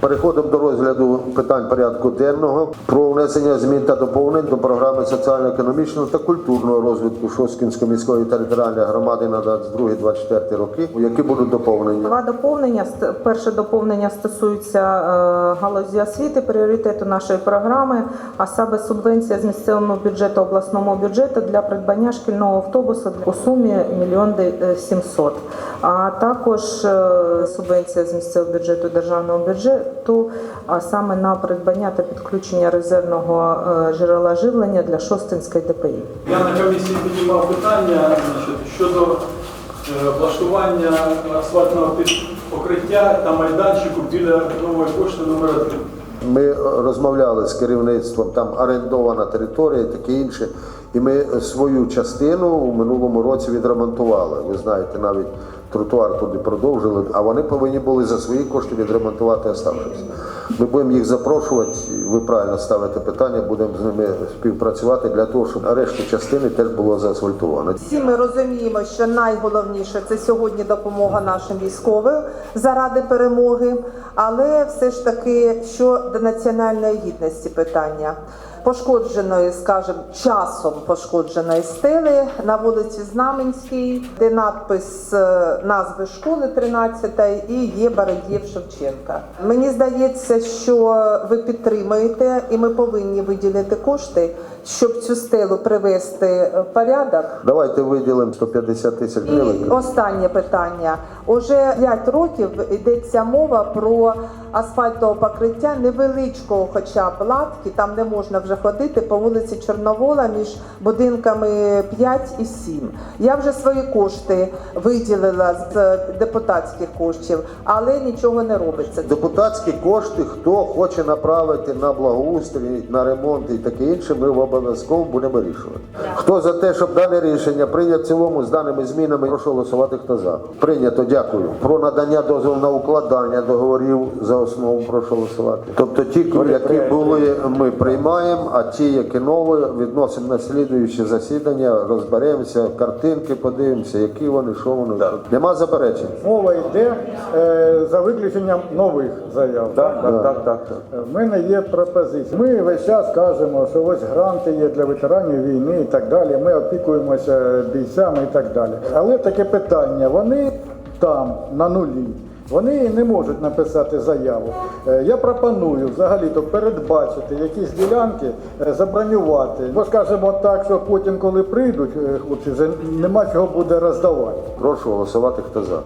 Переходимо до розгляду питань порядку денного про внесення змін та доповнень до програми соціально-економічного та культурного розвитку Шосткінської міської територіальної громади на 22-24 роки, які будуть доповнені. Два доповнення. Перше доповнення стосується е, галузі освіти, пріоритету нашої програми, а саме субвенція з місцевого бюджету обласному бюджету для придбання шкільного автобусу у сумі 1 700 А також е, субвенція з місцевого бюджету державного бюджету, а саме на придбання та підключення резервного е, джерела живлення для Шостинської ДПІ. Я на комісії піднімав питання значить, щодо е, влаштування асфальтного покриття та майданчику біля нової пошти номер 1 Ми розмовляли з керівництвом, там орендована територія, і таке інше. І ми свою частину у минулому році відремонтували. Ви знаєте, навіть тротуар туди продовжили, а вони повинні були за свої кошти відремонтувати оставшись. Ми будемо їх запрошувати, ви правильно ставите питання, будемо з ними співпрацювати для того, щоб решту частини теж було заасфальтовано. Всі ми розуміємо, що найголовніше це сьогодні допомога нашим військовим заради перемоги, але все ж таки щодо національної гідності питання. Пошкодженої, скажімо, часом пошкодженої стели на вулиці Знаменській, де надпис е, назви школи 13 і є Бородєв Шевченка. Мені здається, що ви підтримуєте, і ми повинні виділити кошти, щоб цю стелу привести в порядок. Давайте виділимо 150 тисяч І гривень. останнє питання. Уже 5 років йдеться мова про асфальтове покриття невеличкого, хоча б латки, там не можна вже ходити по вулиці Чорновола між будинками 5 і 7. Я вже свої кошти виділила з депутатських коштів, але нічого не робиться. Депутатські кошти, хто хоче направити на благоустрій, на ремонт і таке інше, ми обов'язково будемо вирішувати. Хто за те, щоб дане рішення прийняти в цілому з даними змінами, прошу голосувати. Хто за прийнято, дякую. Про надання дозволу на укладання договорів за основу прошу голосувати. Тобто ті, які були, ми приймаємо, а ті, які нові, відносимо на слідуюче засідання, розберемося, картинки подивимося, які вони, що вони. Нема заперечень. Мова йде е, за виключенням нових заяв. Так, так, так, так. В мене є пропозиція. Ми весь час кажемо, що ось гранти є для ветеранів війни і так далі. Ми опікуємося бійцями і так далі. Але таке питання: вони там на нулі. Вони не можуть написати заяву. Е, Я пропоную взагалі-то передбачити якісь ділянки, е, забронювати. Бо скажемо так, що потім, коли прийдуть е, хлопці, вже нема чого буде роздавати. Прошу голосувати, хто за.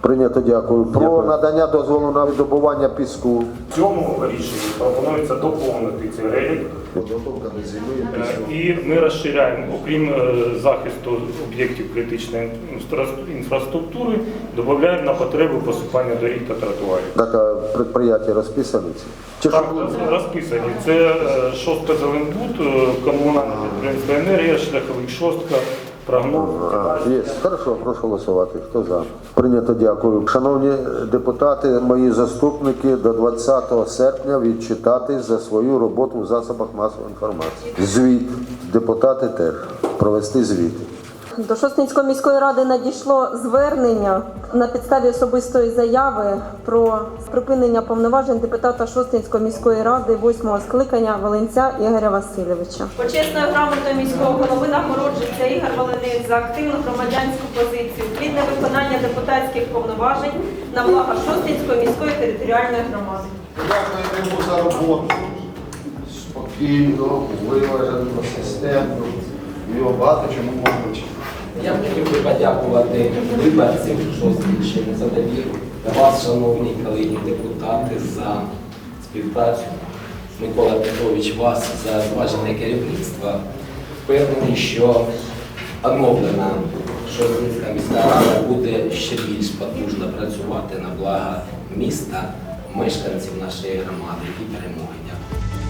Прийнято, дякую. Про надання дозволу на видобування піску. В цьому рішенні пропонується доповнити цей релік. Е, І ми розширяємо, окрім е, захисту об'єктів критичної інфра- інфраструктури, додаємо на потреби посипання доріг та тротуарів. Дата підприємства розписані? Чи Так, що? розписані. Це е, шостка Зеленбуд, комунальне підприємство енергія, шляховик шостка. А, є. Хорошо, прошу голосувати. Хто за? Прийнято, дякую. Шановні депутати, мої заступники до 20 серпня відчитати за свою роботу в засобах масової інформації. Звіт. Депутати теж. Провести звіт. До Шостинської міської ради надійшло звернення на підставі особистої заяви про припинення повноважень депутата Шостинської міської ради восьмого скликання Волинця Ігоря Васильовича. Почесною грамотою міського голови нагороджується Ігор Волинець за активну громадянську позицію, плідне виконання депутатських повноважень на благо Шостинської міської територіальної громади. Дякую йому за роботу. Спокійно, виважено, системно. Його багато чому можуть. Я хотів би подякувати виборцям Шосткінщини за довіру та вас, шановні колеги депутати, за співпрацю. Микола Петрович, вас за зважене керівництво. Впевнений, що оновлена Шосткінська міська рада буде ще більш потужно працювати на благо міста, мешканців нашої громади і перемоги. Дякую.